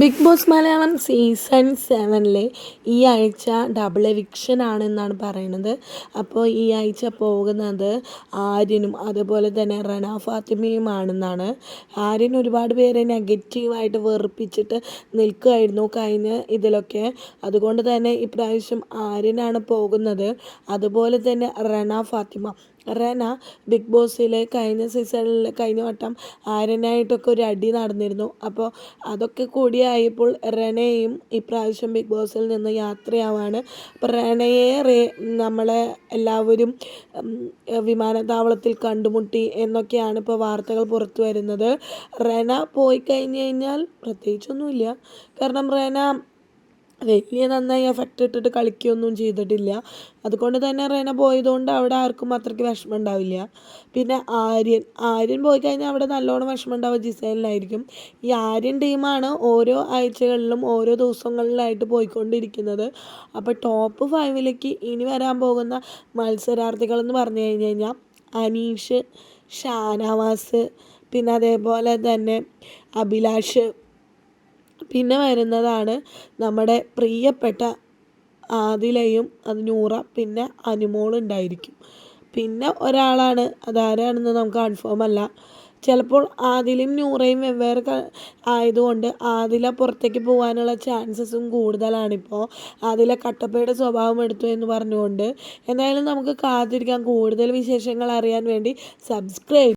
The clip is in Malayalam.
ബിഗ് ബോസ് മലയാളം സീസൺ സെവനിലെ ഈ ആഴ്ച ഡബിൾ എവിക്ഷൻ ആണെന്നാണ് പറയുന്നത്. അപ്പോൾ ഈ ആഴ്ച പോകുന്നത് ആര്യനും അതുപോലെ തന്നെ റന ഫാത്തിമയുമാണെന്നാണ് ആര്യൻ ഒരുപാട് പേരെ നെഗറ്റീവായിട്ട് വെറുപ്പിച്ചിട്ട് നിൽക്കുമായിരുന്നു കഴിഞ്ഞ ഇതിലൊക്കെ. അതുകൊണ്ട് തന്നെ ഇപ്രാവശ്യം ആര്യനാണ് പോകുന്നത്. അതുപോലെ തന്നെ റന ഫാത്തിമ റന ബിഗ് ബോസിലെ കഴിഞ്ഞ സീസണിൽ കഴിഞ്ഞ വട്ടം ആര്യനായിട്ടൊക്കെ ഒരു അടി നടന്നിരുന്നു. അപ്പോൾ അതൊക്കെ കൂടിയായപ്പോൾ റെനയും ഇപ്രാവശ്യം ബിഗ് ബോസിൽ നിന്ന് യാത്രയാവാണ്. അപ്പോൾ റെനയെ റേ നമ്മളെ എല്ലാവരും വിമാനത്താവളത്തിൽ കണ്ടുമുട്ടി എന്നൊക്കെയാണ് ഇപ്പോൾ വാർത്തകൾ പുറത്തു വരുന്നത്. റെന പോയി കഴിഞ്ഞ് കഴിഞ്ഞാൽ പ്രത്യേകിച്ചൊന്നുമില്ല. കാരണം റന വലിയ നന്നായി എഫക്റ്റ് ഇട്ടിട്ട് കളിക്കുകയൊന്നും ചെയ്തിട്ടില്ല. അതുകൊണ്ട് തന്നെ റെന പോയതുകൊണ്ട് അവിടെ ആർക്കും അത്രയ്ക്ക് വിഷമം ഉണ്ടാവില്ല. പിന്നെ ആര്യൻ ആര്യൻ പോയി കഴിഞ്ഞാൽ അവിടെ നല്ലോണം വിഷമം ഉണ്ടാവുക ജിസേലിനായിരിക്കും. ഈ ആര്യൻ ടീമാണ് ഓരോ ആഴ്ചകളിലും ഓരോ ദിവസങ്ങളിലായിട്ട് പോയിക്കൊണ്ടിരിക്കുന്നത്. അപ്പോൾ ടോപ്പ് ഫൈവിലേക്ക് ഇനി വരാൻ പോകുന്ന മത്സരാർത്ഥികളെന്ന് പറഞ്ഞു കഴിഞ്ഞ് കഴിഞ്ഞാൽ അനീഷ് ഷാനവാസ് പിന്നെ അതേപോലെ തന്നെ അഭിലാഷ് പിന്നെ വരുന്നതാണ് നമ്മുടെ പ്രിയപ്പെട്ട ആദിലയും അത് നൂറ പിന്നെ അനുമോളുണ്ടായിരിക്കും. പിന്നെ ഒരാളാണ് അതാരാണെന്ന് നമുക്ക് കൺഫേം അല്ല. ചിലപ്പോൾ ആദിലും നൂറയും വെവ്വേറെ ആയതുകൊണ്ട് ആദില പുറത്തേക്ക് പോകാനുള്ള ചാൻസസും കൂടുതലാണിപ്പോൾ ആദില കട്ടപ്പയുടെ സ്വഭാവം എടുത്തു എന്ന് പറഞ്ഞുകൊണ്ട്. എന്തായാലും നമുക്ക് കാത്തിരിക്കാം. കൂടുതൽ വിശേഷങ്ങൾ അറിയാൻ വേണ്ടി സബ്സ്ക്രൈബ്